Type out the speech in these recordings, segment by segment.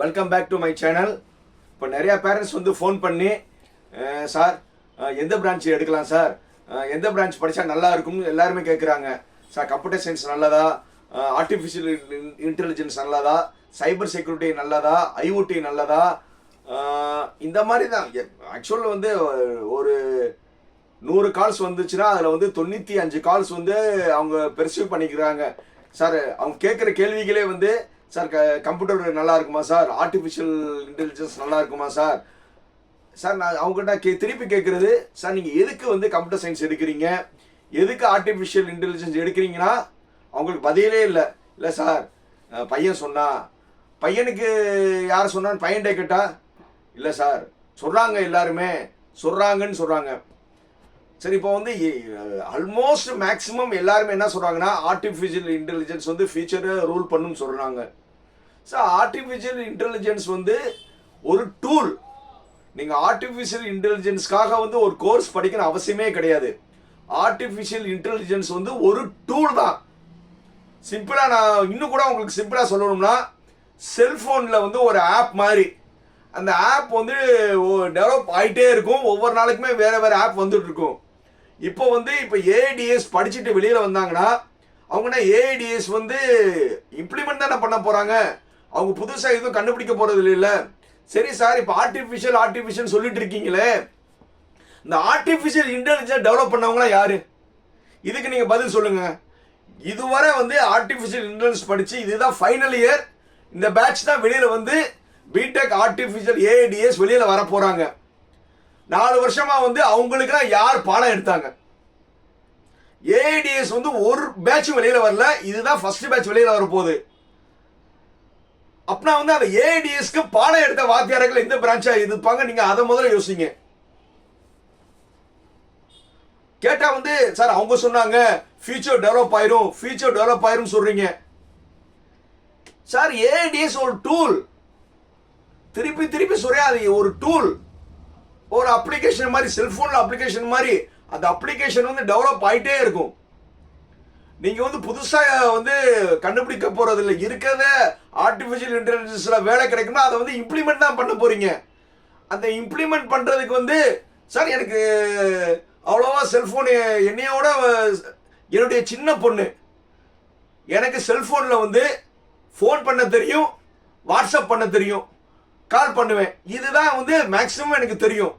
Welcome back to my channel இப்போ நிறையா parents வந்து ஃபோன் பண்ணி சார் எந்த பிரான்ச் எடுக்கலாம் சார்? எந்த பிரான்ச் படித்தா நல்லா இருக்கும்னு எல்லாருமே கேட்குறாங்க சார் கம்ப்யூட்டர் சயின்ஸ் நல்லதா? ஆர்டிஃபிஷியல் இன்டெலிஜென்ஸ் நல்லதா? சைபர் செக்யூரிட்டி நல்லதா? ஐஓடி நல்லதா? இந்த மாதிரி தான். ஆக்சுவலில் வந்து ஒரு நூறு கால்ஸ் வந்துச்சுன்னா அதில் வந்து தொண்ணூற்றி அஞ்சு கால்ஸ் வந்து அவங்க பெர்சீவ் பண்ணிக்கிறாங்க. சார் அவங்க கேட்குற கேள்விகளே வந்து சார் க கம்ப்யூட்டர் நல்லா இருக்குமா சார்? ஆர்டிஃபிஷியல் இன்டெலிஜென்ஸ் நல்லா இருக்குமா சார்? சார் நான் அவங்ககிட்ட கே திருப்பி கேட்குறது சார் நீங்கள் எதுக்கு வந்து கம்ப்யூட்டர் சயின்ஸ் எடுக்கிறீங்க? எதுக்கு ஆர்டிஃபிஷியல் இன்டெலிஜென்ஸ் எடுக்கிறீங்கன்னா அவங்களுக்கு பதிலே இல்லை. இல்லை சார் பையன் சொன்னா பையனுக்கு யார் சொன்னான்னு பையன்டே கேட்டா இல்லை சார் சொல்கிறாங்க எல்லாருமே சொல்கிறாங்கன்னு சொல்கிறாங்க சரி இப்போ வந்து ஆல்மோஸ்ட் மேக்ஸிமம் எல்லாருமே என்ன சொல்கிறாங்கன்னா ஆர்டிஃபிஷியல் இன்டெலிஜென்ஸ் வந்து ஃபியூச்சரை ரூல் பண்ணுன்னு சொல்கிறாங்க ஸோ ஆர்டிஃபிஷியல் இன்டெலிஜென்ஸ் வந்து ஒரு டூல் நீங்கள் ஆர்டிஃபிஷியல் இன்டெலிஜென்ஸ்க்காக வந்து ஒரு கோர்ஸ் படிக்கணும் அவசியமே கிடையாது. ஆர்டிஃபிஷியல் இன்டெலிஜென்ஸ் வந்து ஒரு டூல் தான். சிம்பிளாக நான் இன்னும் கூட உங்களுக்கு சிம்பிளாக சொல்லணும்னா செல்ஃபோனில் வந்து ஒரு ஆப் மாதிரி. அந்த ஆப் வந்து டெவலப் ஆகிட்டே இருக்கும். ஒவ்வொரு நாளைக்குமே வேறு வேறு ஆப் வந்துட்டு இருக்கும். இப்போ வந்து இப்போ ஏடிஎஸ் படிச்சுட்டு வெளியில் வந்தாங்கன்னா அவங்கன்னா ஏஐடிஎஸ் வந்து இம்ப்ளிமெண்ட் தானே பண்ண போகிறாங்க அவங்க புதுசாக எதுவும் கண்டுபிடிக்க போகிறது இல்லைல்ல சரி சார் இப்போ ஆர்டிஃபிஷியல் ஆர்டிஃபிஷியல் சொல்லிட்டு இருக்கீங்களே. இந்த ஆர்டிஃபிஷியல் இன்டெலிஜென்ஸ் டெவலப் பண்ணவங்களாம் யார்? இதுக்கு நீங்கள் பதில் சொல்லுங்கள் இதுவரை வந்து ஆர்டிஃபிஷியல் இன்டெலிஜென்ஸ் படித்து இதுதான் ஃபைனல் இயர் இந்த பேட்ச் தான் வெளியில் வந்து பிடெக் ஆர்டிஃபிஷியல் ஏஐடிஎஸ் வெளியில் வர போகிறாங்க நாலு வருஷமாக வந்து அவங்களுக்குலாம் யார் பாடம் எடுத்தாங்க? ஏஐடிஎஸ் வந்து ஒரு பேட்ச் வெளியில் வரல. இதுதான் ஃபர்ஸ்ட் பேட்ச் வெளியில் வரப்போகுது. அப்படின்னா வந்து அந்த ஏடிஎஸ்க்கு பாடம் எடுத்த வாத்தியார்கள் எந்த பிரான்ச்சா இருப்பாங்க? நீங்க அதை முதல்ல யோசிங்க. கேட்டா வந்து சார் அவங்க சொன்னாங்க ஃபியூச்சர் டெவலப் ஆயிரும் ஃபியூச்சர் டெவலப் ஆயிரும் சொல்றீங்க. சார் ஏடிஎஸ் ஒரு டூல் திருப்பி திருப்பி சொல்றேன் அது ஒரு டூல் ஒரு அப்ளிகேஷன் மாதிரி செல்போன்ல அப்ளிகேஷன் மாதிரி அந்த அப்ளிகேஷன் வந்து டெவலப் ஆயிட்டே இருக்கும். நீங்க வந்து புதுசாக வந்து கண்டுபிடிக்க போறது இல்லை இருக்கிறத ஆர்டிஃபிஷியல் இன்டெலிஜென்ஸில் வேலை கிடைக்கும்னா அதை வந்து இம்ப்ளிமெண்ட் தான் பண்ண போறீங்க. அந்த இம்ப்ளிமெண்ட் பண்ணுறதுக்கு வந்து சார் எனக்கு அவ்வளோவா செல்ஃபோன் என்னையோட என்னுடைய சின்ன பொண்ணு. எனக்கு செல்ஃபோனில் வந்து ஃபோன் பண்ண தெரியும் வாட்ஸ்அப் பண்ண தெரியும் கால் பண்ணுவேன். இதுதான் வந்து மேக்ஸிமம் எனக்கு தெரியும்.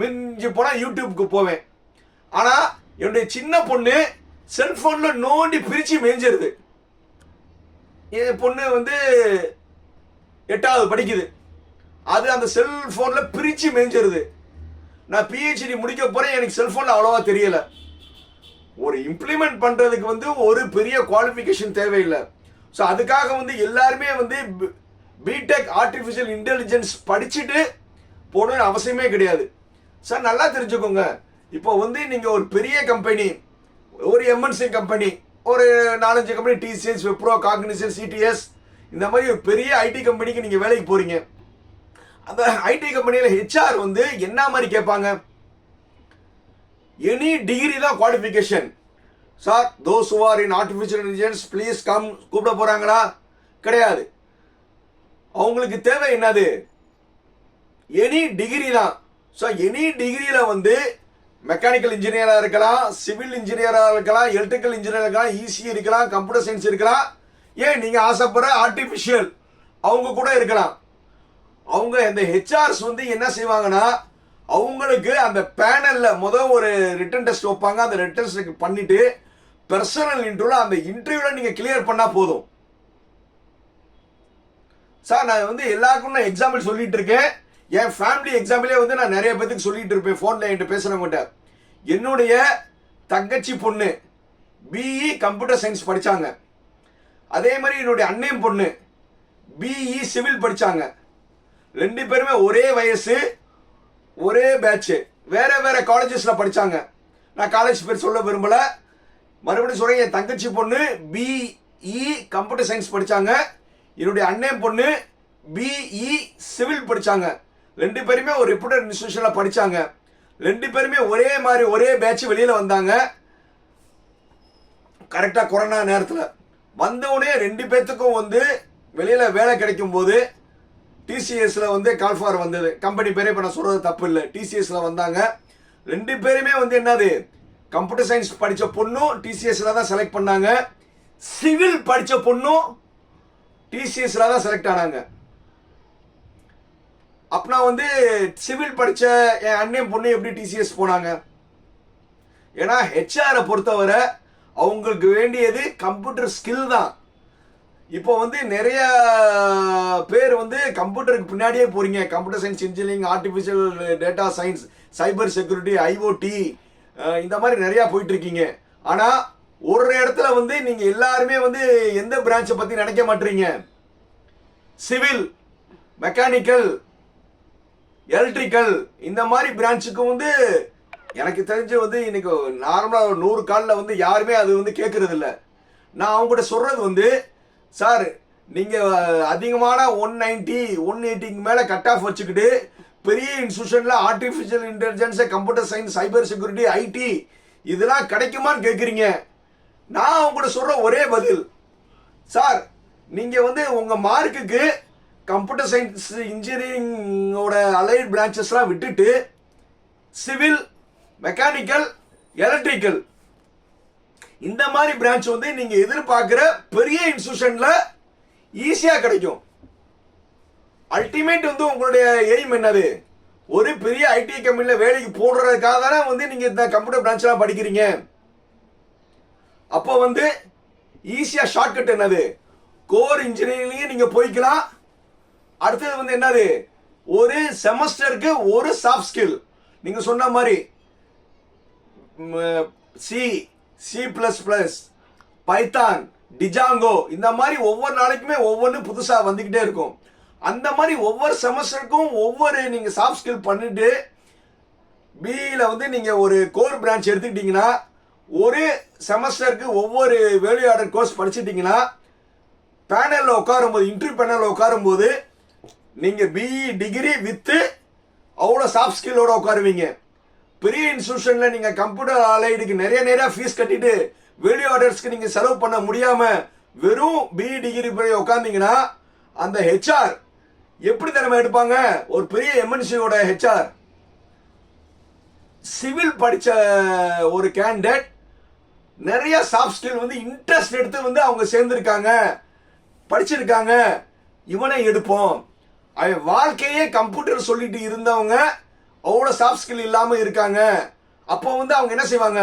மிஞ்சி போனால் யூடியூப்க்கு போவேன். ஆனால் என்னுடைய சின்ன பொண்ணு செல்ஃபோனில் நோண்டி பிரித்து மேய்ஞ்சிருது என் பொண்ணு வந்து எட்டாவது படிக்குது. அது அந்த செல்ஃபோனில் பிரித்து மேய்ஞ்சிருது நான் பிஹெச்டி முடிக்க போகிறேன் எனக்கு செல்ஃபோனில் அவ்வளோவா தெரியலை. ஒரு இம்ப்ளிமெண்ட் பண்ணுறதுக்கு வந்து ஒரு பெரிய குவாலிஃபிகேஷன் தேவையில்லை. ஸோ அதுக்காக வந்து எல்லாருமே வந்து பிடெக் ஆர்டிஃபிஷியல் இன்டெலிஜென்ஸ் படிச்சுட்டு போகணும்னு அவசியமே கிடையாது. சார் நல்லா தெரிஞ்சுக்கோங்க. இப்போ வந்து நீங்கள் ஒரு பெரிய கம்பெனி ஒரு எம்என்சி கம்பெனி ஒரு நாலஞ்சு company TCS Wipro Cognizant CTS இந்த மாதிரி ஒரு பெரிய ஐடி கம்பெனிக்கு நீங்கள் வேலைக்கு போகிறீங்க அந்த ஐடி கம்பெனியில் ஹெச்ஆர் வந்து என்ன மாதிரி கேட்பாங்க? எனி டிகிரி தான் qualification sir those are in artificial intelligence please come கூப்பிட போகிறாங்களா கிடையாது. அவங்களுக்கு தேவை என்னது? எனி டிகிரி தான். ஸோ எனி டிகிரியில் வந்து மெக்கானிக்கல் இன்ஜினியராக இருக்கலாம் சிவில் இன்ஜினியராக இருக்கலாம் எலக்ட்ரிக்கல் இன்ஜினியர் இருக்கலாம் ஈஸி இருக்கலாம் கம்ப்யூட்டர் சயின்ஸ் இருக்கலாம். ஏன் நீங்கள் ஆசைப்படுற ஆர்டிஃபிஷியல் அவங்க கூட இருக்கலாம். அவங்க இந்த ஹெச்ஆர்ஸ் வந்து என்ன செய்வாங்கன்னா அவங்களுக்கு அந்த பேனல்ல முதல் ஒரு ரிட்டன் டெஸ்ட் வைப்பாங்க. அந்த ரிட்டன் டெஸ்ட் பண்ணிட்டு பர்சனல் இன்டர்வியூல அந்த இன்டர்வியூல நீங்க கிளியர் பண்ணா போதும். சார் நான் வந்து எல்லாருக்கும் நான் எக்ஸாம்பிள் சொல்லிட்டு இருக்கேன். என் ஃபேமிலி எக்ஸாம்பிளே வந்து நான் நிறைய பேத்துக்கு சொல்லிட்டு இருப்பேன் ஃபோனில் என்கிட்ட பேசுகிறவங்ககிட்ட என்னுடைய தங்கச்சி பொண்ணு பிஇ கம்ப்யூட்டர் சயின்ஸ் படித்தாங்க அதே மாதிரி என்னுடைய அண்ணையும் பொண்ணு பிஇ சிவில் படித்தாங்க ரெண்டு பேருமே ஒரே வயசு ஒரே பேட்ச்சு வேற வேற காலேஜஸில் படித்தாங்க நான் காலேஜ் பேர் சொல்ல விரும்பலை. மறுபடியும் சொல்கிறேன் என் தங்கச்சி பொண்ணு பிஇ கம்ப்யூட்டர் சயின்ஸ் படிச்சாங்க. என்னுடைய அண்ணன் பொண்ணு பிஇ சிவில் படிச்சாங்க. ரெண்டு பேருமே ஒரு ரெப்யூட்டட் இன்ஸ்டியூஷனில் படித்தாங்க ரெண்டு பேருமே ஒரே மாதிரி ஒரே பேட்ச் வெளியில் வந்தாங்க. கரெக்டாக கொரோனா நேரத்தில். வந்தவுடனே ரெண்டு பேர்த்துக்கும் வந்து வெளியில் வேலை கிடைக்கும் போது டிசிஎஸில் வந்து கால்ஃபார் வந்தது. கம்பெனி பேரே இப்போ நான் சொல்கிறது தப்பு இல்லை. டிசிஎஸில் வந்தாங்க. ரெண்டு பேருமே வந்து என்னது? கம்ப்யூட்டர் சயின்ஸ் படித்த பொண்ணும் டிசிஎஸில் தான் செலக்ட் பண்ணாங்க. சிவில் படித்த பொண்ணும் டிசிஎஸில் தான் செலக்ட் ஆனாங்க. அப்பனா வந்து சிவில் படித்த என் அண்ணன் பொண்ணு எப்படி டிசிஎஸ் போனாங்க? ஏன்னா ஹெச்ஆரை பொறுத்தவரை அவங்களுக்கு வேண்டியது கம்ப்யூட்டர் ஸ்கில் தான். இப்போ வந்து நிறைய பேர் வந்து கம்ப்யூட்டருக்கு பின்னாடியே போறீங்க. Computer science engineering artificial data science cyber security IOT இந்த மாதிரி நிறையா போயிட்டு இருக்கீங்க. ஆனால் ஒரு இடத்துல வந்து நீங்கள் எல்லாருமே வந்து எந்த பிரான்ச்சை பற்றி நினைக்க மாட்டீங்க? Civil mechanical electrical. இந்த மாதிரி பிரான்ச்சுக்கு வந்து எனக்கு தெரிஞ்சு வந்து இன்னைக்கு நார்மலாக ஒரு நூறு காலில் வந்து யாருமே அது வந்து கேட்குறது இல்லை நான் அவங்ககிட்ட சொல்கிறது வந்து சார் நீங்கள் அதிகமான ஒன் நைன்ட்டி ஒன் எயிட்டிக்கு மேலே கட் ஆஃப் வச்சுக்கிட்டு பெரிய இன்ஸ்டியூஷனில் artificial intelligence computer science cyber security IT இதெல்லாம் கிடைக்குமான்னு கேட்குறீங்க நான் அவங்ககிட்ட சொல்கிற ஒரே பதில் சார் நீங்கள் வந்து உங்கள் மார்க்குக்கு கம்ப்யூட்டர் சயின்ஸ் இன்ஜினியரிங்கோட அலைட் பிரான்ச்சஸ்லாம் விட்டுட்டு சிவில் மெக்கானிக்கல் எலக்ட்ரிக்கல் இந்த மாதிரி பிரான்ச் வந்து நீங்கள் எதிர்பார்க்குற பெரிய இன்ஸ்டியூஷனில் ஈஸியாக கிடைக்கும். அல்டிமேட் வந்து உங்களுடைய எய்ம் என்னது? ஒரு பெரிய ஐடி கம்பெனியில் வேலைக்கு போடுறதுக்காக தானே வந்து நீங்கள் இந்த கம்ப்யூட்டர் பிரான்ச்லாம் படிக்கிறீங்க. அப்போ வந்து ஈஸியாக ஷார்ட்கட் என்னது? கோர் இன்ஜினியரிங்லேயும் நீங்கள் போய்க்கலாம். அடுத்தது வந்து என்னது? ஒரு செமஸ்டருக்கு ஒரு சாஃப்ட் ஸ்கில் நீங்க சொன்ன மாதிரி C C plus plus Python Django இந்த மாதிரி ஒவ்வொரு நாளைக்குமே ஒவ்வொன்று புதுசாக வந்துக்கிட்டே இருக்கும். அந்த மாதிரி ஒவ்வொரு செமஸ்டருக்கும் ஒவ்வொரு நீங்கள் சாஃப்ட் ஸ்கில் பண்ணிட்டு பியில் வந்து நீங்கள் ஒரு கோர் பிரான்ச் எடுத்துக்கிட்டிங்கன்னா ஒரு செமஸ்டருக்கு ஒவ்வொரு வேல்யூ ஆர்டர் கோர்ஸ் படிச்சிட்டிங்கன்னா பேனலில் உட்காரும்போது இன்டர்வியூ பேனலில் உட்காரும்போது நீங்கள் பிஇ டிகிரி வித்து அவ்வளோ சாஃப்ட் ஸ்கில்லோட உட்காருவீங்க. பெரிய இன்ஸ்டியூஷன்ல நீங்க கம்ப்யூட்டர் அலைடுக்கு நிறைய நிறைய ஃபீஸ் கட்டிட்டு வெளி ஆர்டர்ஸ்க்கு நீங்க செலவு பண்ண முடியாம வெறும் பிஇ டிகிரி போய் உட்காந்தீங்கன்னா அந்த ஹெச்ஆர் எப்படி திறமை எடுப்பாங்க? ஒரு பெரிய எம்என்சியோட ஹெச்ஆர் சிவில் படிச்ச ஒரு கேண்டிடேட் நிறைய சாஃப்ட் ஸ்கில் வந்து இன்ட்ரெஸ்ட் எடுத்து வந்து அவங்க சேர்ந்துருக்காங்க படிச்சிருக்காங்க. இவனை எடுப்போம். அவன் வாழ்க்கையே கம்ப்யூட்டர் சொல்லிட்டு இருந்தவங்க அவ்வளோ சாஃப்ட் ஸ்கில் இல்லாமல் இருக்காங்க. அப்போ வந்து அவங்க என்ன செய்வாங்க?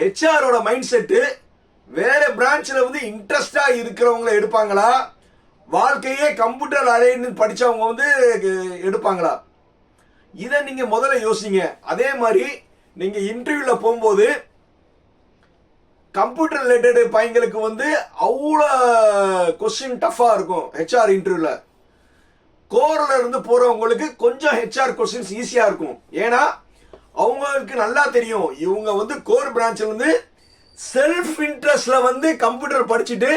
ஹெச்ஆரோட மைண்ட் செட்டு வேற பிரான்ச்சில் வந்து இன்ட்ரெஸ்டாக இருக்கிறவங்கள எடுப்பாங்களா? வாழ்க்கையே கம்ப்யூட்டர் அலைன்னு படித்தவங்க வந்து எடுப்பாங்களா? இதை நீங்கள் முதல்ல யோசிங்க. அதே மாதிரி நீங்கள் இன்டர்வியூவில் போகும்போது கம்ப்யூட்டர் ரிலேட்டட் பையங்களுக்கு வந்து அவ்வளோ கொஸ்டின் டஃப்பாக இருக்கும் ஹெச்ஆர் இன்டர்வியூவில் கோரில் இருந்து போகிறவங்களுக்கு கொஞ்சம் ஹெச்ஆர் கொஸ்டின்ஸ் ஈஸியாக இருக்கும். ஏன்னா அவங்களுக்கு நல்லா தெரியும். இவங்க வந்து கோர் பிரான்ச்லேருந்து செல்ஃப் இன்ட்ரெஸ்டில் வந்து கம்ப்யூட்டர் படிச்சுட்டு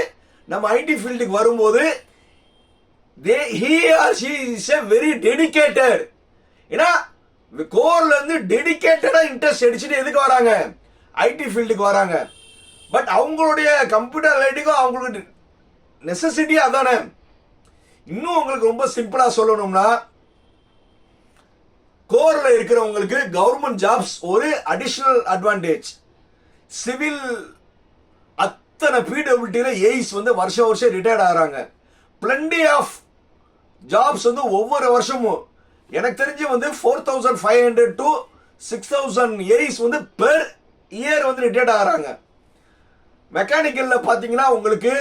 நம்ம ஐடி ஃபீல்டுக்கு வரும்போது they he are she is a very dedicated ஏன்னா கோர்ல இருந்து டெடிக்கேட்டடாக இன்ட்ரெஸ்ட் அடிச்சுட்டு எதுக்கு வராங்க? ஐடி ஃபீல்டுக்கு வராங்க. பட் அவங்களுடைய கம்ப்யூட்டர் லைட்டுக்கும் அவங்களுக்கு நெசசிட்டி அதானே இன்னும் உங்களுக்கு ரொம்ப சிம்பிளா சொல்லணும்னா கோர்ல இருக்கிறவங்களுக்கு கவர்மெண்ட் ஜாப்ஸ் ஒரு அடிஷனல் அட்வான்டேஜ் சிவில் அத்தனை பிடபிள்யூடியில் ஏய்ஸ் வந்து வருஷம் வருஷம் ரிட்டையர்ட் ஆகிறாங்க. பிளண்டி ஆஃப் ஜாப்ஸ் வந்து ஒவ்வொரு வருஷமும். எனக்கு தெரிஞ்சு வந்து four thousand five hundred to six thousand ஏய்ஸ் வந்து பெர் இயர் வந்து ரிட்டையர்ட் ஆகிறாங்க. மெக்கானிக்கலில் பார்த்தீங்கன்னா உங்களுக்கு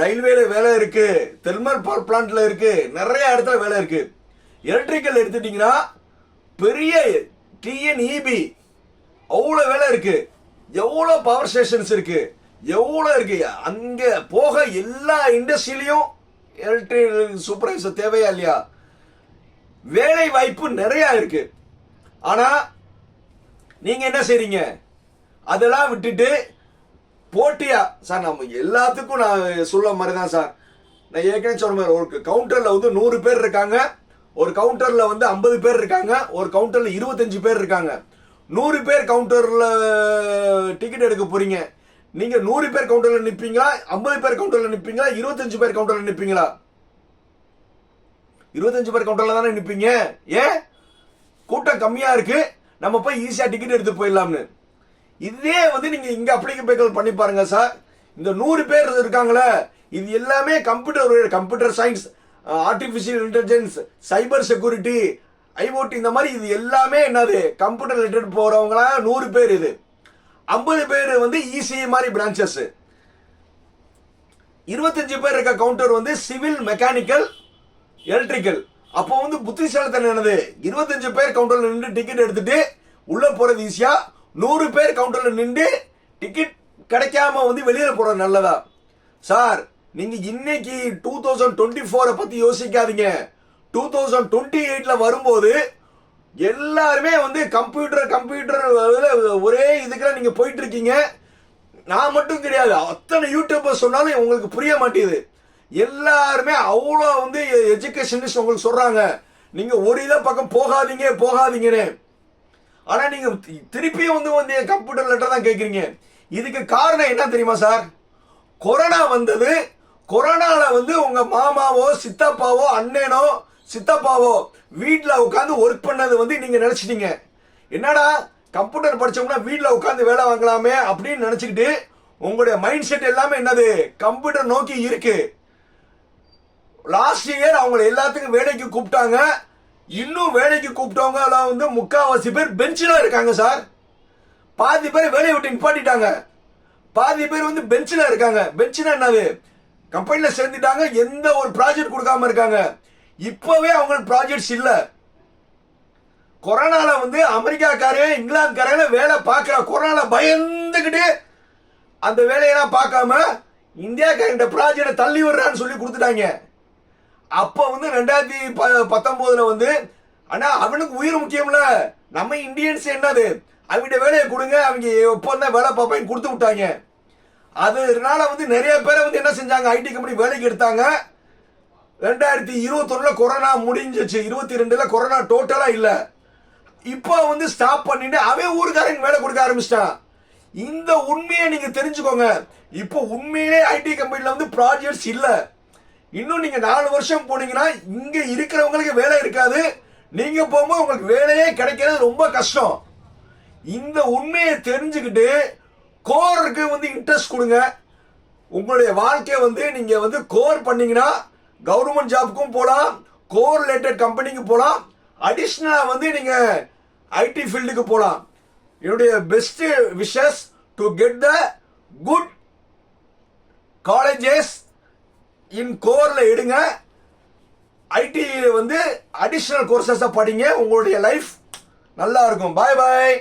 ரயில்வேல வேலை இருக்கு. தெர்மல் பவர் பிளான்ட்ல இருக்கு. நிறைய இடத்துல வேலை இருக்கு. எலக்ட்ரிக்கல் எடுத்துட்டீங்கன்னா பெரிய டிஎன்இபி அவ்வளோ வேலை இருக்கு. எவ்வளோ பவர் ஸ்டேஷன்ஸ் இருக்கு. எவ்வளோ இருக்கு. அங்கே போக எல்லா இண்டஸ்ட்ரியிலையும் எலக்ட்ரிக் சூப்பர்வைசர் தேவையா இல்லையா? வேலை வாய்ப்பு நிறையா இருக்கு. ஆனால் நீங்கள் என்ன செய்றீங்க? அதெல்லாம் விட்டுட்டு போட்டியா? சார் நம்ம எல்லாத்துக்கும் நான் சொல்ல மாதிரி தான் சார். நான் ஏற்கனவே சொன்ன மாதிரி ஒரு கவுண்டரில் வந்து நூறு பேர் இருக்காங்க. ஒரு கவுண்டரில் வந்து ஐம்பது பேர் இருக்காங்க. ஒரு கவுண்டரில் இருபத்தஞ்சு பேர் இருக்காங்க. நூறு பேர் கவுண்டரில் டிக்கெட் எடுக்க போகிறீங்க நீங்கள் நூறு பேர் கவுண்டரில் நிற்பீங்களா ஐம்பது பேர் கவுண்டரில் நிற்பீங்களா இருபத்தஞ்சு பேர் கவுண்டரில் நிற்பீங்களா இருபத்தஞ்சு பேர் கவுண்டரில் தானே நிற்பீங்க ஏன்? கூட்டம் கம்மியாக இருக்குது நம்ம போய் ஈஸியாக டிக்கெட் எடுத்து போயிடலாம்னு. இதே வந்து நீங்க இங்க அப்ளிகபிள் பண்ணி பாருங்க சார். இந்த நூறு பேர் இருக்காங்களே இது எல்லாமே computer computer science artificial intelligence cyber security IOT இந்த மாதிரி இது எல்லாமே என்னது? கம்ப்யூட்டர் ரிலேட்டட் போறவங்களா? நூறு பேர் இது. ஐம்பது பேர் வந்து இசிஐ மாதிரி பிரான்ச்சஸ் இருபத்தஞ்சு பேர் இருக்க கவுண்டர் வந்து சிவில் மெக்கானிக்கல் எலக்ட்ரிக்கல் அப்போ வந்து புத்திசாலித்தனம் என்னது? இருபத்தஞ்சு பேர் கவுண்டர்ல நின்று டிக்கெட் எடுத்துட்டு உள்ள போறது ஈஸியா நூறு பேர் கவுண்டரில் நின்று டிக்கெட் கிடைக்காம வந்து வெளியில் போகிறது நல்லதா? சார் நீங்கள் இன்னைக்கு டூ தௌசண்ட் டுவெண்ட்டி ஃபோரை பற்றி யோசிக்காதீங்க. டூ தௌசண்ட் டுவெண்ட்டி எயிட்டில் வரும்போது எல்லாருமே வந்து கம்ப்யூட்டர் கம்ப்யூட்டர் ஒரே இதுக்கெல்லாம் நீங்கள் போயிட்டு இருக்கீங்க நான் மட்டும் கிடையாது அத்தனை யூடியூபர் சொன்னாலும் உங்களுக்கு புரிய மாட்டேங்குது. எல்லாருமே அவ்வளோ வந்து எஜுகேஷனிஸ்ட் உங்களுக்கு சொல்கிறாங்க நீங்கள் ஒரு இதை பக்கம் போகாதீங்க போகாதீங்கன்னு. ஆனால் நீங்கள் தி- திருப்பியும் வந்து வந்து கம்ப்யூட்டர் லெட்டர் தான் கேட்குறீங்க இதுக்கு காரணம் என்ன தெரியுமா சார் கொரோனா வந்தது. கொரோனாவில் வந்து உங்கள் மாமாவோ சித்தப்பாவோ அண்ணனோ சித்தப்பாவோ வீட்டில் உட்காந்து ஒர்க் பண்ணது வந்து நீங்கள் நினச்சிட்டீங்க. என்னடா கம்ப்யூட்டர் படிச்சோம்னா வீட்டில் உட்காந்து வேலை வாங்கலாமே அப்படின்னு நினச்சிக்கிட்டு உங்களுடைய மைண்ட் செட் எல்லாமே என்னது? கம்ப்யூட்டர் நோக்கி இருக்கு. லாஸ்ட் இயர் அவங்களை எல்லாத்துக்கும் வேலைக்கு கூப்பிட்டாங்க. இன்னும் வேலைக்கு கூப்பிட்டவங்க எல்லாம் வந்து முக்காவாசி பேர் பெஞ்சில் இருக்காங்க சார். பாதி பேர் வேலையை விட்டு நிப்பாட்டிட்டாங்க. பாதி பேர் வந்து பெஞ்சில் இருக்காங்க. பெஞ்சில் என்னது? கம்பெனியில் சேர்ந்துட்டாங்க எந்த ஒரு ப்ராஜெக்ட் கொடுக்காம இருக்காங்க. இப்போவே அவங்களுக்கு ப்ராஜெக்ட்ஸ் இல்லை. கொரோனாவில் வந்து அமெரிக்காக்காரன் இங்கிலாந்துக்காரன் வேலை பார்க்குற கொரோனாவில் பயந்துக்கிட்டு அந்த வேலையெல்லாம் பார்க்காம இந்தியாக்காரன் ப்ராஜெக்டை தள்ளி விடுறான்னு சொல்லி கொடுத்துட்டாங்க. அப்போ வந்து ரெண்டாயிரத்தி ப- பத்தொம்போதில் வந்து ஆனால் அவனுக்கு உயிர் முக்கியம்ல. நம்ம இந்தியன்ஸ் என்னது? அவங்க வேலையை கொடுங்க அவங்க எப்போ தான் வேலை பார்ப்பேன் கொடுத்து விட்டாங்க. அதனால வந்து நிறைய பேரை வந்து என்ன செஞ்சாங்க? ஐடி கம்பெனி வேலைக்கு எடுத்தாங்க. ரெண்டாயிரத்தி இருபத்தொன்னுல கொரோனா முடிஞ்சிச்சு. இருபத்தி ரெண்டுல கொரோனா டோட்டலா இல்ல. இப்போ வந்து ஸ்டாப் பண்ணிட்டு அவன் ஊருக்காரங்க வேலை கொடுக்க ஆரம்பிச்சிட்டான். இந்த உண்மையை நீங்க தெரிஞ்சுக்கோங்க. இப்போ உண்மையிலே ஐடி கம்பெனில வந்து ப்ராஜெக்ட்ஸ் இல்லை. இன்னும் நீங்க நாலு வருஷம் போனீங்கன்னா இங்க இருக்கிறவங்களுக்கு வேலை இருக்காது. நீங்க போகும்போது உங்களுக்கு வேலையே கிடைக்கிறது ரொம்ப கஷ்டம். இந்த உண்மையை தெரிஞ்சுக்கிட்டு கோருக்கு வந்து இன்ட்ரெஸ்ட் கொடுங்க. உங்களுடைய வாழ்க்கையை வந்து நீங்க வந்து கோர் பண்ணீங்கன்னா கவர்மெண்ட் ஜாப்க்கும் போகலாம் கோர் ரிலேட்டட் கம்பெனிக்கு போகலாம் அடிஷ்னலாக வந்து நீங்க ஐடி ஃபீல்டுக்கு போகலாம் என்னுடைய best wishes to get the good colleges in கோர்ல எடுங்க. ஐடி வந்து அடிஷ்னல் கோர்சஸை படிங்க. உங்களுடைய லைஃப் நல்லா இருக்கும் பாய் பாய்